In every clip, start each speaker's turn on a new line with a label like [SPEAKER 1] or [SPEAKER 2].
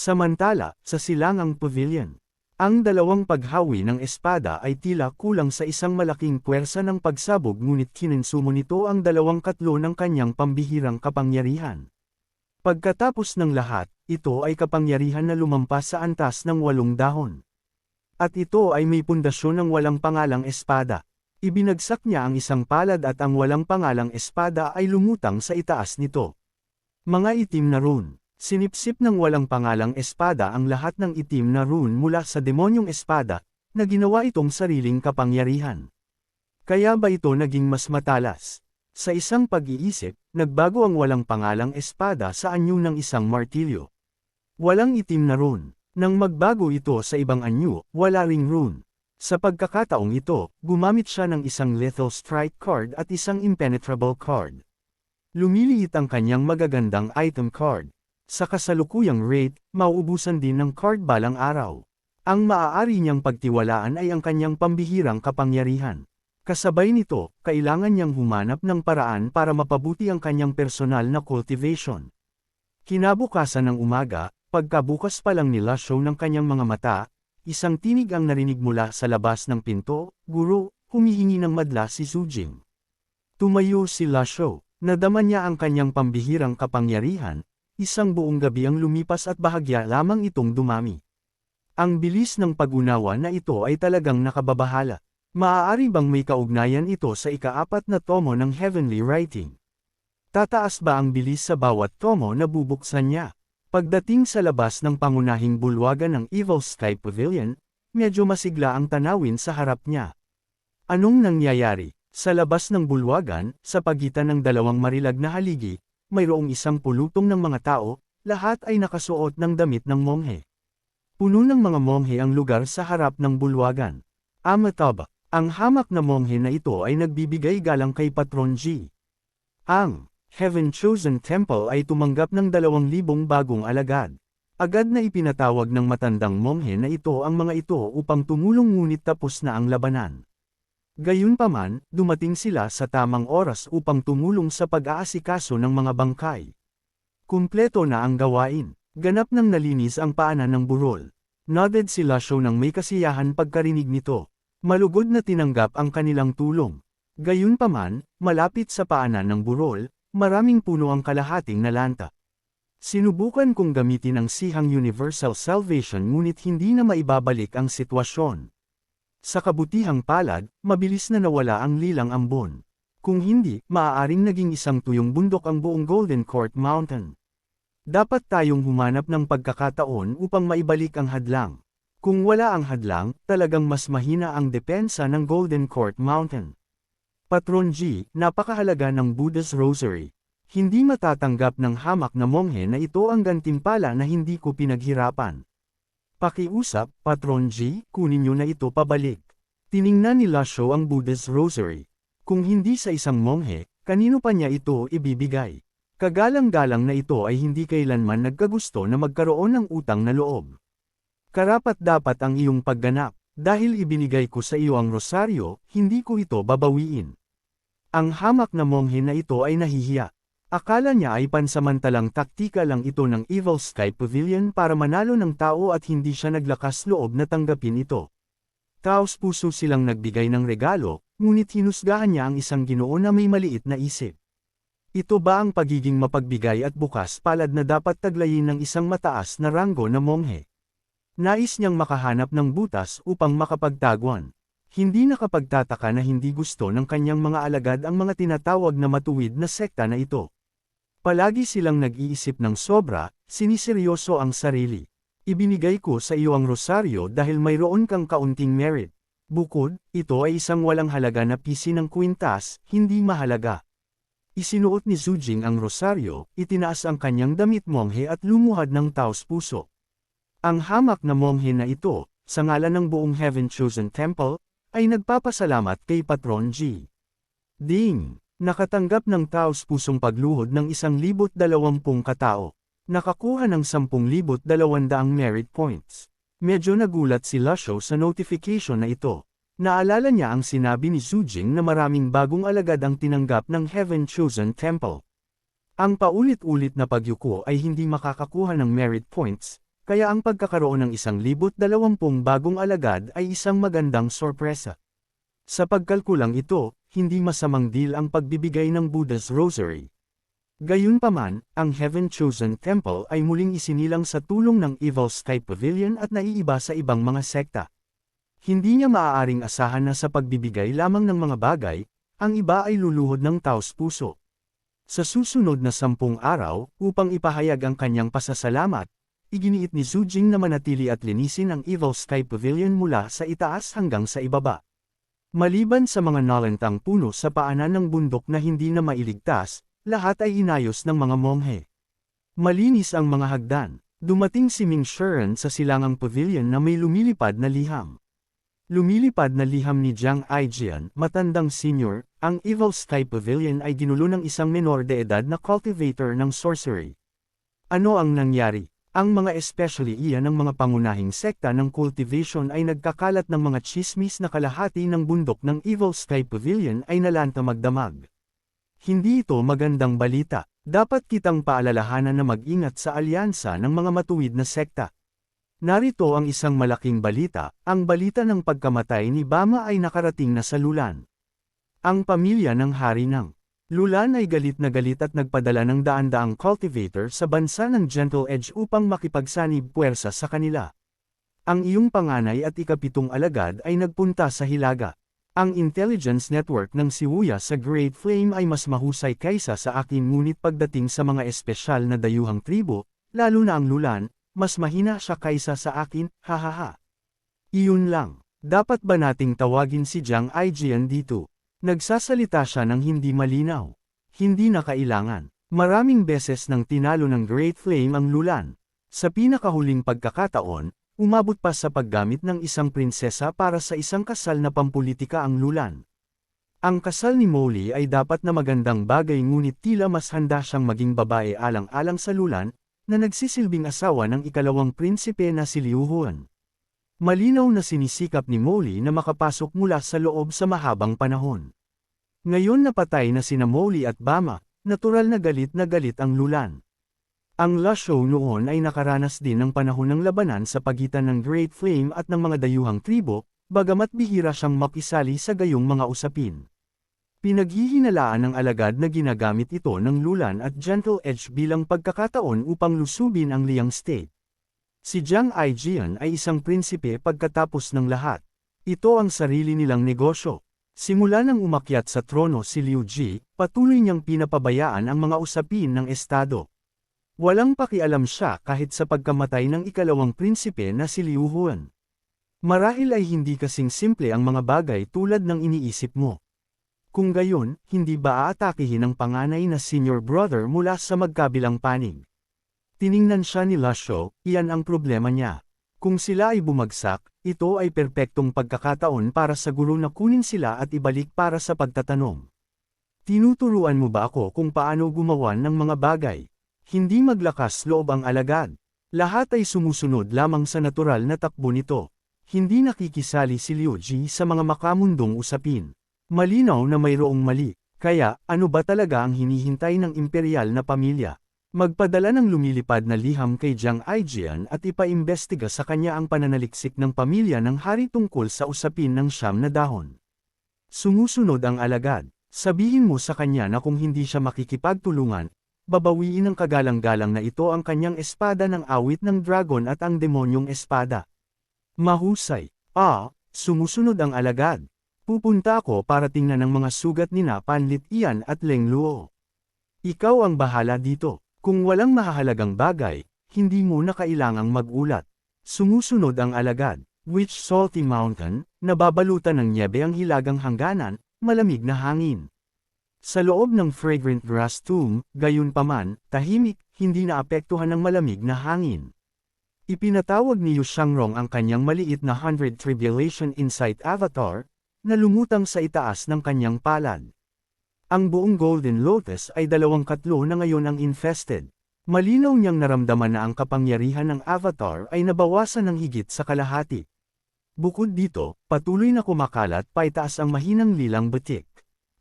[SPEAKER 1] Samantala, sa silangang pavilion, ang dalawang paghawi ng espada ay tila kulang sa isang malaking puwersa ng pagsabog ngunit kinonsumo nito ang dalawang katlo ng kanyang pambihirang kapangyarihan. Pagkatapos ng lahat, ito ay kapangyarihan na lumampas sa antas ng walong dahon. At ito ay may pundasyon ng walang pangalang espada. Ibinagsak niya ang isang palad at ang walang pangalang espada ay lumutang sa itaas nito. Mga itim na rune. Sinipsip ng walang pangalang espada ang lahat ng itim na rune mula sa demonyong espada, na ginawa itong sariling kapangyarihan. Kaya ba ito naging mas matalas? Sa isang pag-iisip, nagbago ang walang pangalang espada sa anyo ng isang martilyo. Walang itim na rune. Nang magbago ito sa ibang anyo, wala ring rune. Sa pagkakataong ito, gumamit siya ng isang lethal strike card at isang impenetrable card. Lumiliit ang kanyang magagandang item card. Sa kasalukuyang rate, mauubusan din ng card balang araw. Ang maaari niyang pagtiwalaan ay ang kanyang pambihirang kapangyarihan. Kasabay nito, kailangan niyang humanap ng paraan para mapabuti ang kanyang personal na cultivation. Kinabukasan ng umaga, pagkabukas pa lang nila show ng kanyang mga mata, isang tinig ang narinig mula sa labas ng pinto, guro, humihingi ng madla si Sujing. Tumayo si Lasho, nadama niya ang kanyang pambihirang kapangyarihan, Isang buong gabi ang lumipas at bahagya lamang itong dumami. Ang bilis ng pag-unawa na ito ay talagang nakababahala. Maaari bang may kaugnayan ito sa ikaapat na tomo ng Heavenly Writing? Tataas ba ang bilis sa bawat tomo na bubuksan niya? Pagdating sa labas ng pangunahing bulwagan ng Evil Sky Pavilion, medyo masigla ang tanawin sa harap niya. Anong nangyayari? Sa labas ng bulwagan, sa pagitan ng dalawang marilag na haligi, mayroong isang pulutong ng mga tao, lahat ay nakasuot ng damit ng monghe. Puno ng mga monghe ang lugar sa harap ng bulwagan. Amataba, ang hamak na monghe na ito ay nagbibigay galang kay Patron G. Ang Heaven Chosen Temple ay tumanggap ng dalawang libong bagong alagad. Agad na ipinatawag ng matandang monghe na ito ang mga ito upang tumulong ngunit tapos na ang labanan. Gayunpaman, dumating sila sa tamang oras upang tumulong sa pag-aasikaso ng mga bangkay. Kumpleto na ang gawain. Ganap nang nalinis ang paanan ng burol. Nodded sila show ng may kasiyahan pagkarinig nito. Malugod na tinanggap ang kanilang tulong. Gayunpaman, malapit sa paanan ng burol, maraming puno ang kalahating nalanta. Sinubukan kong gamitin ang sihang Universal Salvation ngunit hindi na maibabalik ang sitwasyon. Sa kabutihang palad, mabilis na nawala ang lilang ambon. Kung hindi, maaaring naging isang tuyong bundok ang buong Golden Court Mountain. Dapat tayong humanap ng pagkakataon upang maibalik ang hadlang. Kung wala ang hadlang, talagang mas mahina ang depensa ng Golden Court Mountain. Patron G, napakahalaga ng Buddha's Rosary. Hindi matatanggap ng hamak na monghe na ito ang gantimpala na hindi ko pinaghirapan. Pakiusap, Patron G, kunin niyo na ito pabalik. Tiningnan ni Lasho ang Buddha's Rosary. Kung hindi sa isang monghe, kanino pa niya ito ibibigay? Kagalang-galang na ito ay hindi kailanman nagkagusto na magkaroon ng utang na loob. Karapat dapat ang iyong pagganap, dahil ibinigay ko sa iyo ang rosaryo, hindi ko ito babawiin. Ang hamak na monghe na ito ay nahihiya. Akala niya ay pansamantalang taktika lang ito ng Evil Sky Pavilion para manalo ng tao at hindi siya naglakas loob na tanggapin ito. Taos puso silang nagbigay ng regalo, ngunit hinusgahan niya ang isang ginoo na may maliit na isip. Ito ba ang pagiging mapagbigay at bukas palad na dapat taglayin ng isang mataas na ranggo na monghe? Nais niyang makahanap ng butas upang makapagtagwan. Hindi nakapagtataka na hindi gusto ng kanyang mga alagad ang mga tinatawag na matuwid na sekta na ito. Palagi silang nag-iisip ng sobra, siniseryoso ang sarili. Ibinigay ko sa iyo ang rosaryo dahil mayroon kang kaunting merit. Bukod, ito ay isang walang halaga na pisi ng kwintas, hindi mahalaga. Isinuot ni Zujing ang rosaryo, itinaas ang kanyang damit monghe at lumuhad ng taos puso. Ang hamak na monghe na ito, sa ngalan ng buong Heaven Chosen Temple, ay nagpapasalamat kay Patron G. Ding! Nakatanggap ng taos pusong pagluhod ng 1,020 katao. Nakakuha ng 10,200 merit points. Medyo nagulat si Lasho sa notification na ito. Naalala niya ang sinabi ni Zujing na maraming bagong alagad ang tinanggap ng Heaven Chosen Temple. Ang paulit-ulit na pagyuko ay hindi makakakuha ng merit points, kaya ang pagkakaroon ng isang libot dalawampung bagong alagad ay isang magandang sorpresa. Sa pagkalkulang ito, hindi masamang deal ang pagbibigay ng Buddha's Rosary. Gayunpaman, ang Heaven Chosen Temple ay muling isinilang sa tulong ng Evil Sky Pavilion at naiiba sa ibang mga sekta. Hindi niya maaaring asahan na sa pagbibigay lamang ng mga bagay, ang iba ay luluhod ng taos puso. Sa susunod na sampung araw, upang ipahayag ang kanyang pasasalamat, iginiit ni Zhu Jing na manatili at linisin ang Evil Sky Pavilion mula sa itaas hanggang sa ibaba. Maliban sa mga nalentang puno sa paanan ng bundok na hindi na mailigtas, lahat ay inayos ng mga monghe. Malinis ang mga hagdan. Dumating si Ming Shuren sa silangang pavilion na may lumilipad na liham. Lumilipad na liham ni Jiang Aijian, matandang senior, ang Evil Sky Pavilion ay ginulo ng isang menor de edad na cultivator ng sorcery. Ano ang nangyari? Ang mga especially iyan ng mga pangunahing sekta ng cultivation ay nagkakalat ng mga chismis na kalahati ng bundok ng Evil Sky Pavilion ay nalanta magdamag. Hindi ito magandang balita. Dapat kitang paalalahanan na mag-ingat sa alyansa ng mga matuwid na sekta. Narito ang isang malaking balita, ang balita ng pagkamatay ni Bama ay nakarating na sa Lulan. Ang pamilya ng hari ng Lulan ay galit na galit at nagpadala ng daan-daang cultivator sa bansa ng Gentle Edge upang makipagsanib puwersa sa kanila. Ang iyong panganay at ikapitong alagad ay nagpunta sa Hilaga. Ang intelligence network ng Siwuya sa Great Flame ay mas mahusay kaysa sa akin ngunit pagdating sa mga espesyal na dayuhang tribo, lalo na ang lulan, mas mahina siya kaysa sa akin, hahaha. Iyon lang. Dapat ba nating tawagin si Jiang Aijian dito? Nagsasalita siya ng hindi malinaw. Hindi na kailangan. Maraming beses nang tinalo ng Great Flame ang lulan. Sa pinakahuling pagkakataon, Umabot pa sa paggamit ng isang prinsesa para sa isang kasal na pampolitika ang lulan. Ang kasal ni Molly ay dapat na magandang bagay ngunit tila mas handa siyang maging babae alang-alang sa lulan, na nagsisilbing asawa ng ikalawang prinsipe na si Liu Huan. Malinaw na sinisikap ni Molly na makapasok mula sa loob sa mahabang panahon. Ngayon napatay na sina Molly at Bama, natural na galit na galit ang lulan. Ang La Show noon ay nakaranas din ng panahon ng labanan sa pagitan ng Great Flame at ng mga dayuhang tribo, bagamat bihira siyang makisali sa gayong mga usapin. Pinaghihinalaan ng alagad na ginagamit ito ng Lulan at Gentle Edge bilang pagkakataon upang lusubin ang Liang State. Si Jiang Aijian ay isang prinsipe pagkatapos ng lahat. Ito ang sarili nilang negosyo. Simula nang umakyat sa trono si Liu Ji, patuloy niyang pinapabayaan ang mga usapin ng estado. Walang pakialam siya kahit sa pagkamatay ng ikalawang prinsipe na si Liu Huan. Marahil ay hindi kasing simple ang mga bagay tulad ng iniisip mo. Kung gayon, hindi ba aatakihin ang panganay na senior brother mula sa magkabilang panig? Tiningnan siya ni Lasho, iyan ang problema niya. Kung sila ay bumagsak, ito ay perpektong pagkakataon para sa guro na kunin sila at ibalik para sa pagtatanong. Tinuturuan mo ba ako kung paano gumawa ng mga bagay? Hindi maglakas loob ang alagad. Lahat ay sumusunod lamang sa natural na takbo nito. Hindi nakikisali si Liu Ji sa mga makamundong usapin. Malinaw na mayroong mali, kaya ano ba talaga ang hinihintay ng imperial na pamilya? Magpadala ng lumilipad na liham kay Jiang Aijian at ipaimbestiga sa kanya ang pananaliksik ng pamilya ng hari tungkol sa usapin ng siyam na dahon. Sumusunod ang alagad. Sabihin mo sa kanya na kung hindi siya makikipagtulungan, babawiin ng kagalang-galang na ito ang kanyang espada ng awit ng dragon at ang demonyong espada. Mahusay. Ah, sumusunod ang alagad. Pupunta ako para tingnan ang mga sugat ni na Panlit Ian at Leng Luo. Ikaw ang bahala dito. Kung walang mahahalagang bagay, hindi mo na kailangang magulat. Sumusunod ang alagad, which salty mountain, nababalutan ng niebe ang hilagang hangganan, malamig na hangin. Sa loob ng fragrant grass tomb, gayunpaman, tahimik, hindi naapektuhan ng malamig na hangin. Ipinatawag ni Yu Shangrong ang kanyang maliit na Hundred Tribulation Insight Avatar, na lumutang sa itaas ng kanyang palad. Ang buong Golden Lotus ay dalawang katlo na ngayon ang infested. Malinaw niyang naramdaman na ang kapangyarihan ng Avatar ay nabawasan ng higit sa kalahati. Bukod dito, patuloy na kumakalat paitaas ang mahinang lilang batik.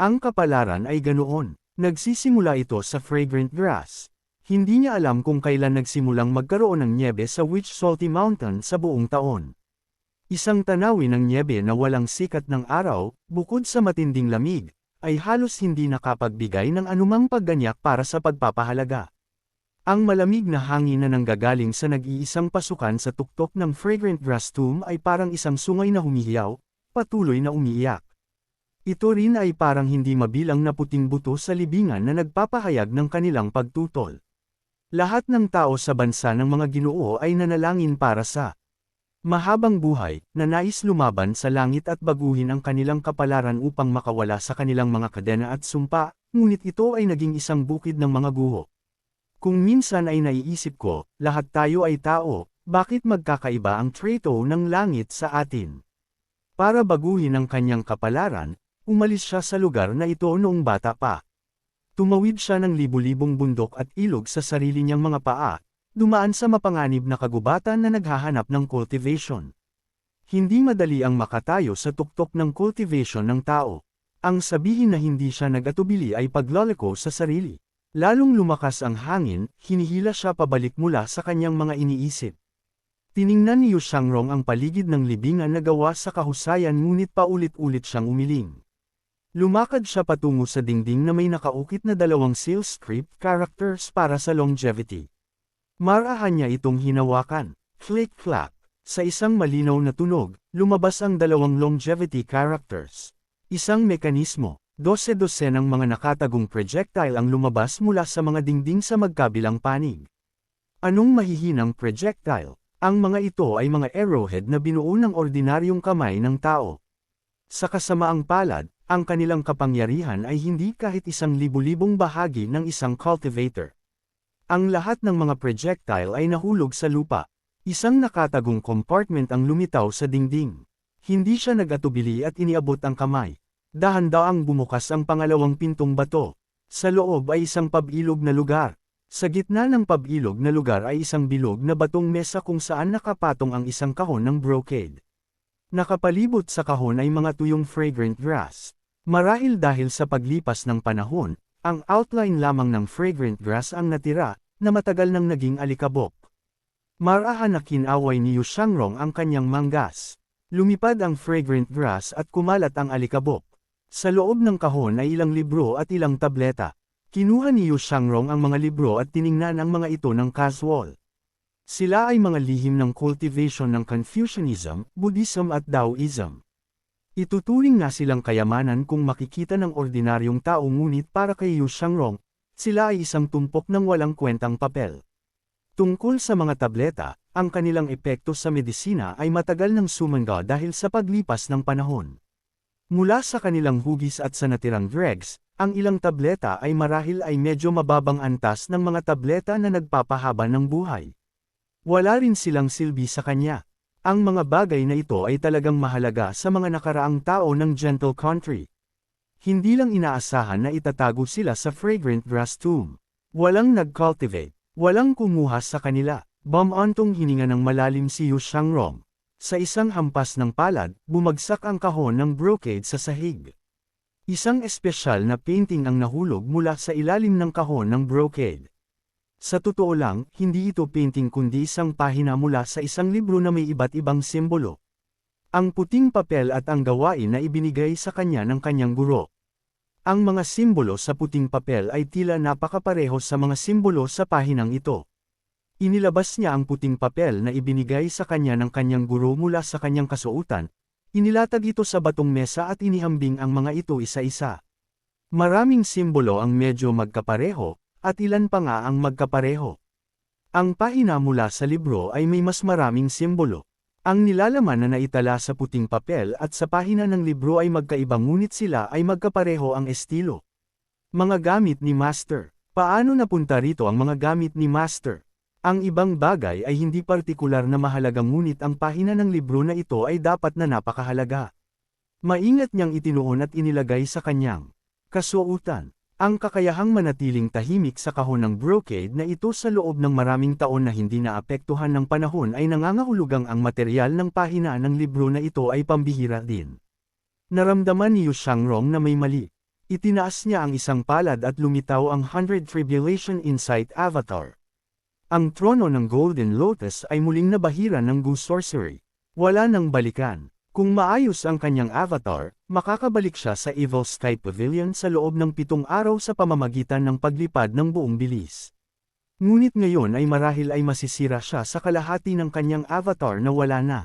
[SPEAKER 1] Ang kapalaran ay ganoon. Nagsisimula ito sa fragrant grass. Hindi niya alam kung kailan nagsimulang magkaroon ng niebe sa Witch Salty Mountain sa buong taon. Isang tanawin ng niebe na walang sikat ng araw, bukod sa matinding lamig, ay halos hindi nakapagbigay ng anumang pagganyak para sa pagpapahalaga. Ang malamig na hangin na nanggagaling sa nag-iisang pasukan sa tuktok ng fragrant grass tomb ay parang isang sungay na humihiyaw, patuloy na umiiyak. Ito rin ay parang hindi mabilang na puting buto sa libingan na nagpapahayag ng kanilang pagtutol. Lahat ng tao sa bansa ng mga ginoo ay nanalangin para sa mahabang buhay, na nais lumaban sa langit at baguhin ang kanilang kapalaran upang makawala sa kanilang mga kadena at sumpa, ngunit ito ay naging isang bukid ng mga guho. Kung minsan ay naiisip ko, lahat tayo ay tao, bakit magkakaiba ang treto ng langit sa atin? Para baguhin ang kanyang kapalaran, umalis siya sa lugar na ito noong bata pa. Tumawid siya ng libu-libong bundok at ilog sa sarili niyang mga paa, dumaan sa mapanganib na kagubatan na naghahanap ng cultivation. Hindi madali ang makatayo sa tuktok ng cultivation ng tao. Ang sabihin na hindi siya nagatubili ay paglaliko sa sarili. Lalong lumakas ang hangin, hinihila siya pabalik mula sa kanyang mga iniisip. Tiningnan ni Yu Shangrong ang paligid ng libingan na gawa sa kahusayan ngunit paulit-ulit siyang umiling. Lumakad siya patungo sa dingding na may nakaukit na dalawang seal script characters para sa longevity. Marahan niya itong hinawakan. Flick-flack. Sa isang malinaw na tunog, lumabas ang dalawang longevity characters. Isang mekanismo, dose-dose ng mga nakatagong projectile ang lumabas mula sa mga dingding sa magkabilang panig. Anong mahihinang projectile? Ang mga ito ay mga arrowhead na binuo ng ordinaryong kamay ng tao. Sa kasamaang palad, ang kanilang kapangyarihan ay hindi kahit isang libu-libong bahagi ng isang cultivator. Ang lahat ng mga projectile ay nahulog sa lupa. Isang nakatagong compartment ang lumitaw sa dingding. Hindi siya nagatubili at iniabot ang kamay. Dahan-daang bumukas ang pangalawang pintong bato. Sa loob ay isang pabilog na lugar. Sa gitna ng pabilog na lugar ay isang bilog na batong mesa kung saan nakapatong ang isang kahon ng brocade. Nakapalibot sa kahon ay mga tuyong fragrant grass. Marahil dahil sa paglipas ng panahon, ang outline lamang ng fragrant grass ang natira, na matagal nang naging alikabok. Marahan na kinaway ni Yu Shangrong ang kanyang manggas. Lumipad ang fragrant grass at kumalat ang alikabok. Sa loob ng kahon ay ilang libro at ilang tableta. Kinuha ni Yu Shangrong ang mga libro at tiningnan ang mga ito ng casual. Sila ay mga lihim ng cultivation ng Confucianism, Buddhism at Taoism. Ituturing nga silang kayamanan kung makikita ng ordinaryong tao ngunit para kay Yu Shangrong, sila ay isang tumpok ng walang kwentang papel. Tungkol sa mga tableta, ang kanilang epekto sa medisina ay matagal nang sumangga dahil sa paglipas ng panahon. Mula sa kanilang hugis at sa natirang dregs, ang ilang tableta ay marahil ay medyo mababang antas ng mga tableta na nagpapahaba ng buhay. Wala rin silang silbi sa kanya. Ang mga bagay na ito ay talagang mahalaga sa mga nakaraang tao ng gentle country. Hindi lang inaasahan na itatago sila sa fragrant grass tomb. Walang nag-cultivate, walang kumuha sa kanila. Bamantong hininga ng malalim si Yu Shangrong. Sa isang hampas ng palad, bumagsak ang kahon ng brocade sa sahig. Isang espesyal na painting ang nahulog mula sa ilalim ng kahon ng brocade. Sa totoo lang, hindi ito painting kundi isang pahina mula sa isang libro na may iba't ibang simbolo. Ang puting papel at ang gawain na ibinigay sa kanya ng kanyang guro. Ang mga simbolo sa puting papel ay tila napakapareho sa mga simbolo sa pahinang ito. Inilabas niya ang puting papel na ibinigay sa kanya ng kanyang guro mula sa kanyang kasuutan, inilatag ito sa batong mesa at inihambing ang mga ito isa-isa. Maraming simbolo ang medyo magkapareho, at ilan pa nga ang magkapareho. Ang pahina mula sa libro ay may mas maraming simbolo. Ang nilalaman na naitala sa puting papel at sa pahina ng libro ay magkaiba ngunit sila ay magkapareho ang estilo. Mga gamit ni Master. Paano napunta rito ang mga gamit ni Master? Ang ibang bagay ay hindi partikular na mahalaga ngunit ang pahina ng libro na ito ay dapat na napakahalaga. Maingat niyang itinuon at inilagay sa kanyang kasuotan. Ang kakayahang manatiling tahimik sa kahon ng brocade na ito sa loob ng maraming taon na hindi naapektuhan ng panahon ay nangangahulugang ang material ng pahina ng libro na ito ay pambihira din. Naramdaman ni Yu Shangrong na may mali. Itinaas niya ang isang palad at lumitaw ang Hundred Tribulation Insight Avatar. Ang trono ng Golden Lotus ay muling nabahira ng Gu Sorcery. Wala nang balikan. Kung maayos ang kanyang avatar, makakabalik siya sa Evil Sky Pavilion sa loob ng pitong araw sa pamamagitan ng paglipad ng buong bilis. Ngunit ngayon ay marahil ay masisira siya sa kalahati ng kanyang avatar na wala na.